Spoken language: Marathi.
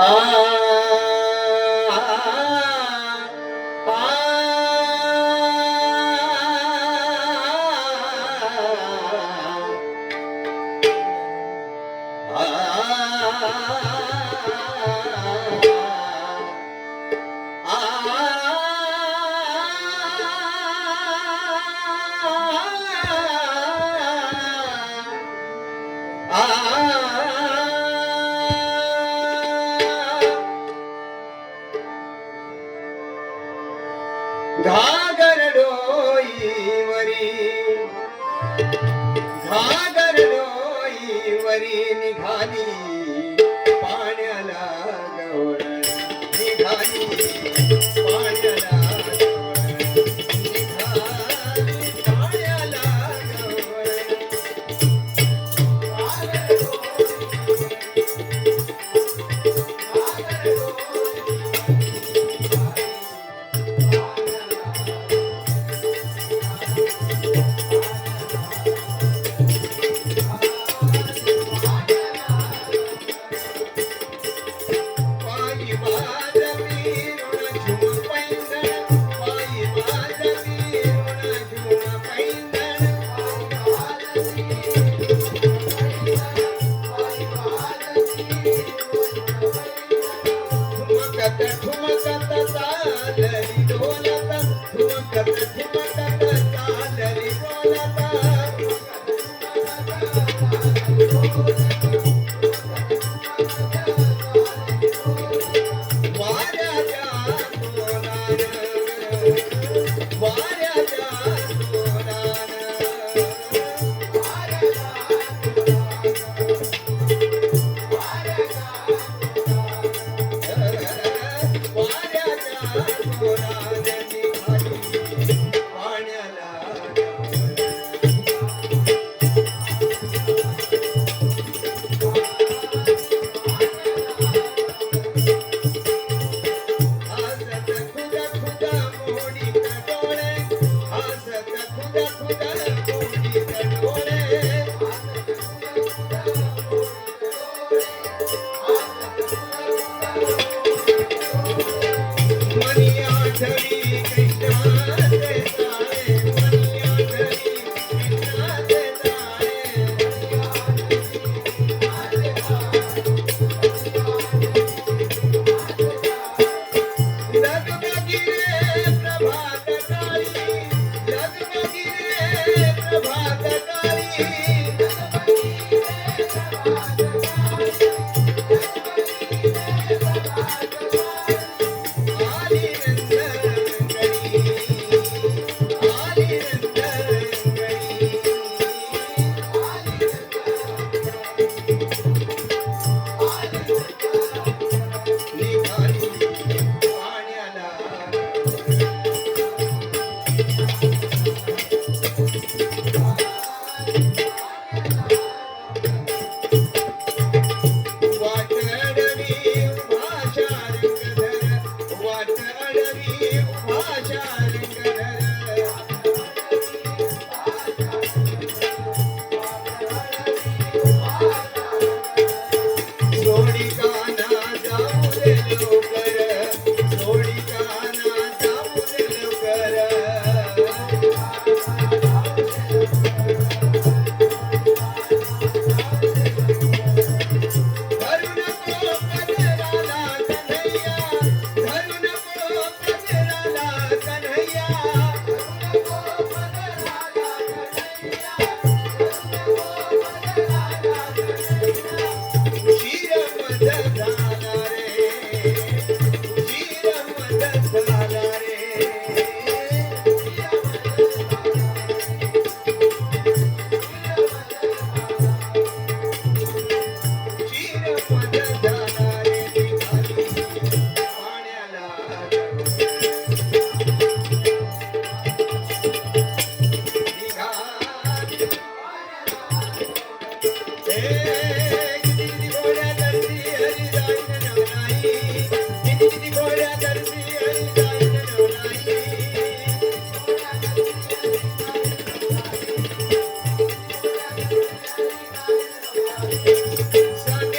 মা घागर डोईवरी घागर डोईवरी निघाली. पाण्याला गवळ निघाली. Sun.